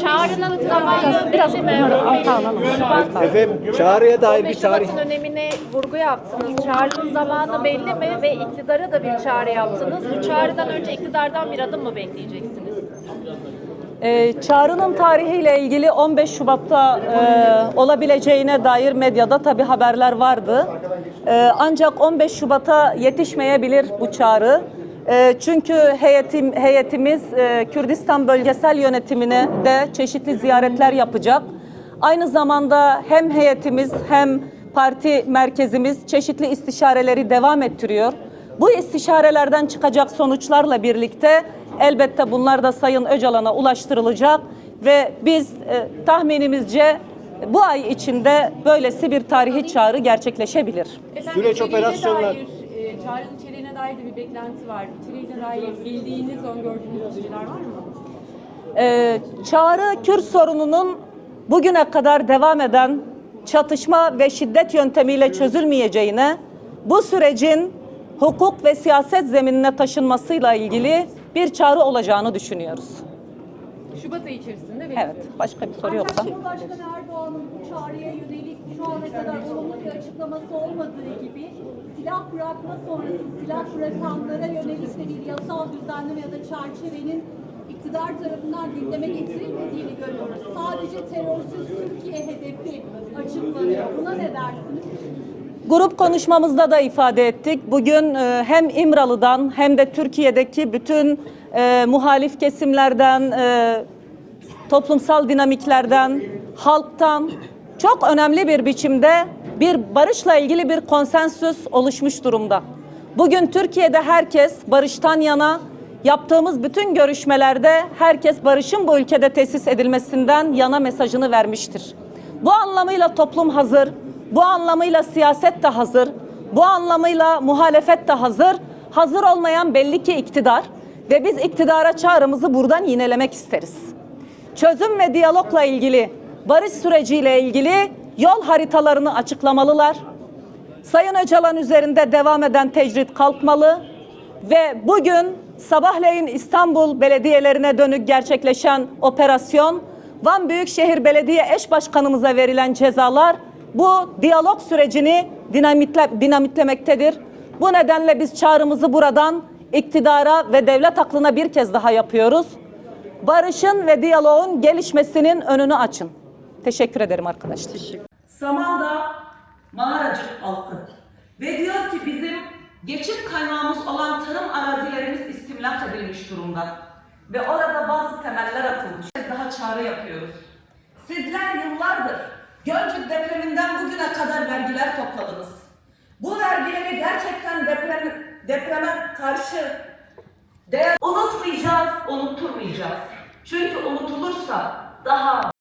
Çağrının zamanı biraz belli mi? Şubat Efendim çağrıya dair bir 15 tarih. Şubat'ın önemine vurgu yaptınız. Çağrının zamanı belli mi ve iktidara da bir çağrı yaptınız. Bu çağrıdan önce iktidardan bir adım mı bekleyeceksiniz? Ee, çağrının tarihiyle ilgili 15 Şubat'ta e, olabileceğine dair medyada tabi haberler vardı. Ee, ancak 15 Şubat'a yetişmeyebilir bu çağrı. Ee, çünkü heyetim, heyetimiz e, Kürdistan bölgesel yönetimine de çeşitli ziyaretler yapacak. Aynı zamanda hem heyetimiz hem parti merkezimiz çeşitli istişareleri devam ettiriyor. Bu istişarelerden çıkacak sonuçlarla birlikte elbette bunlar da Sayın Öcalan'a ulaştırılacak ve biz e, tahminimizce bu ay içinde böylesi bir tarihi çağrı gerçekleşebilir. Süreç içeriğine operasyonlar- Dair, e, içeriğine dair de bir beklenti var. İçeriğine dair bildiğiniz, öngördüğünüz şeyler var mı? Ee, çağrı Kürt sorununun bugüne kadar devam eden çatışma ve şiddet yöntemiyle çözülmeyeceğine, bu sürecin hukuk ve siyaset zeminine taşınmasıyla ilgili bir çağrı olacağını düşünüyoruz. Şubat ayı içerisinde ve Evet, başka bir soru yoksa. Cumhurbaşkanı Erdoğan'ın bu çağrıya yönelik şu ana kadar olumlu bir açıklaması olmadığı gibi silah bırakma sonrası silah bırakanlara yönelik de bir yasal düzenleme ya da çerçevenin iktidar tarafından gündeme getirilmediğini görüyoruz. Sadece terörsüz Türkiye hedefi açıklanıyor. Buna ne dersiniz? Grup konuşmamızda da ifade ettik. Bugün e, hem İmralı'dan hem de Türkiye'deki bütün e, muhalif kesimlerden, e, toplumsal dinamiklerden, halktan çok önemli bir biçimde bir barışla ilgili bir konsensüs oluşmuş durumda. Bugün Türkiye'de herkes barıştan yana, yaptığımız bütün görüşmelerde herkes barışın bu ülkede tesis edilmesinden yana mesajını vermiştir. Bu anlamıyla toplum hazır, bu anlamıyla siyaset de hazır, bu anlamıyla muhalefet de hazır. Hazır olmayan belli ki iktidar ve biz iktidara çağrımızı buradan yinelemek isteriz. Çözüm ve diyalogla ilgili, barış süreciyle ilgili yol haritalarını açıklamalılar. Sayın Öcalan üzerinde devam eden tecrit kalkmalı ve bugün sabahleyin İstanbul belediyelerine dönük gerçekleşen operasyon, Van Büyükşehir Belediye Eş Başkanımıza verilen cezalar bu diyalog sürecini dinamitle, dinamitlemektedir. Bu nedenle biz çağrımızı buradan iktidara ve devlet aklına bir kez daha yapıyoruz. Barışın ve diyaloğun gelişmesinin önünü açın. Teşekkür ederim arkadaşlar. Samandağ mağaracık halkı ve diyor ki bizim geçim kaynağımız olan tarım arazilerimiz istimlak edilmiş durumda ve orada bazı temeller atılmış. Bir kez daha çağrı yapıyoruz. Sizler yıllardır Gölcük depreminden bugüne kadar vergiler topladınız. Bu vergileri gerçekten deprem, depreme karşı değer unutmayacağız, unutturmayacağız. Çünkü unutulursa daha